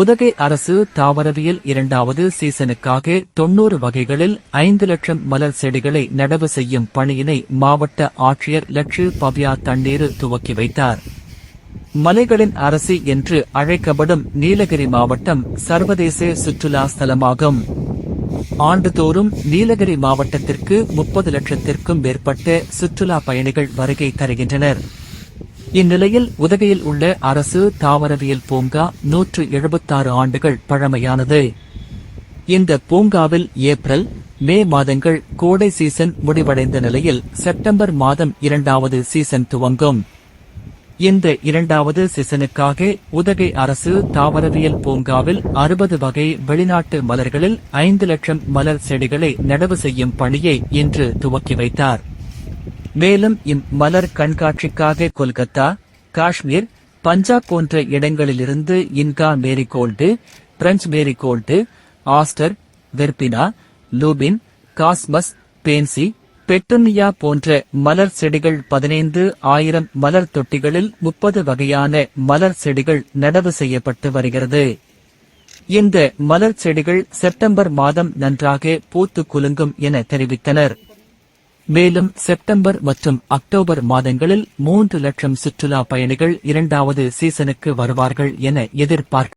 உதகை அரசு தாவரவியல் இரண்டாவது சீசனுக்காக தொன்னூறு வகைகளில் ஐந்து லட்சம் மலர் செடிகளை நடவு செய்யும் பணியினை மாவட்ட ஆட்சியர் லட்சு பவ்யா தண்ணீர் துவக்கி வைத்தார். மலைகளின் அரசி என்று அழைக்கப்படும் நீலகிரி மாவட்டம் சர்வதேச சுற்றுலா ஸ்தலமாகும். ஆண்டுதோறும் நீலகிரி மாவட்டத்திற்கு முப்பது லட்சத்திற்கும் மேற்பட்ட சுற்றுலா பயணிகள் வருகை தருகின்றனர். இந்நிலையில் உதகையில் உள்ள அரசு தாவரவியல் பூங்கா நூற்று எழுபத்தாறு ஆண்டுகள் பழமையானது. இந்த பூங்காவில் ஏப்ரல் மே மாதங்கள் கோடை சீசன் முடிவடைந்த நிலையில் செப்டம்பர் மாதம் இரண்டாவது சீசன் துவங்கும். இந்த இரண்டாவது சீசனுக்காக உதகை அரசு தாவரவியல் பூங்காவில் அறுபது வகை வெளிநாட்டு மலர்களில் ஐந்து லட்சம் மலர் செடிகளை நடவு செய்யும் பணியை இன்று துவக்கி வைத்தார். மேலும் இம்மலர் கண்காட்சிக்காக கொல்கத்தா காஷ்மீர் பஞ்சாப் போன்ற இடங்களிலிருந்து Inca marigold French marigold aster verbena lupin cosmos pansy petunia போன்ற மலர் செடிகள் பதினைந்து ஆயிரம் மலர் தொட்டிகளில் முப்பது வகையான மலர் செடிகள் நடவு செய்யப்பட்டு வருகிறது. இந்த மலர் செடிகள் செப்டம்பர் மாதம் நன்றாக பூத்து குலுங்கும் என தெரிவித்தனர். மேலும் செப்டம்பர் மற்றும் அக்டோபர் மாதங்களில் மூன்று லட்சம் சுற்றுலா பயணிகள் இரண்டாவது சீசனுக்கு வருவார்கள் என எதிர்பார்க்க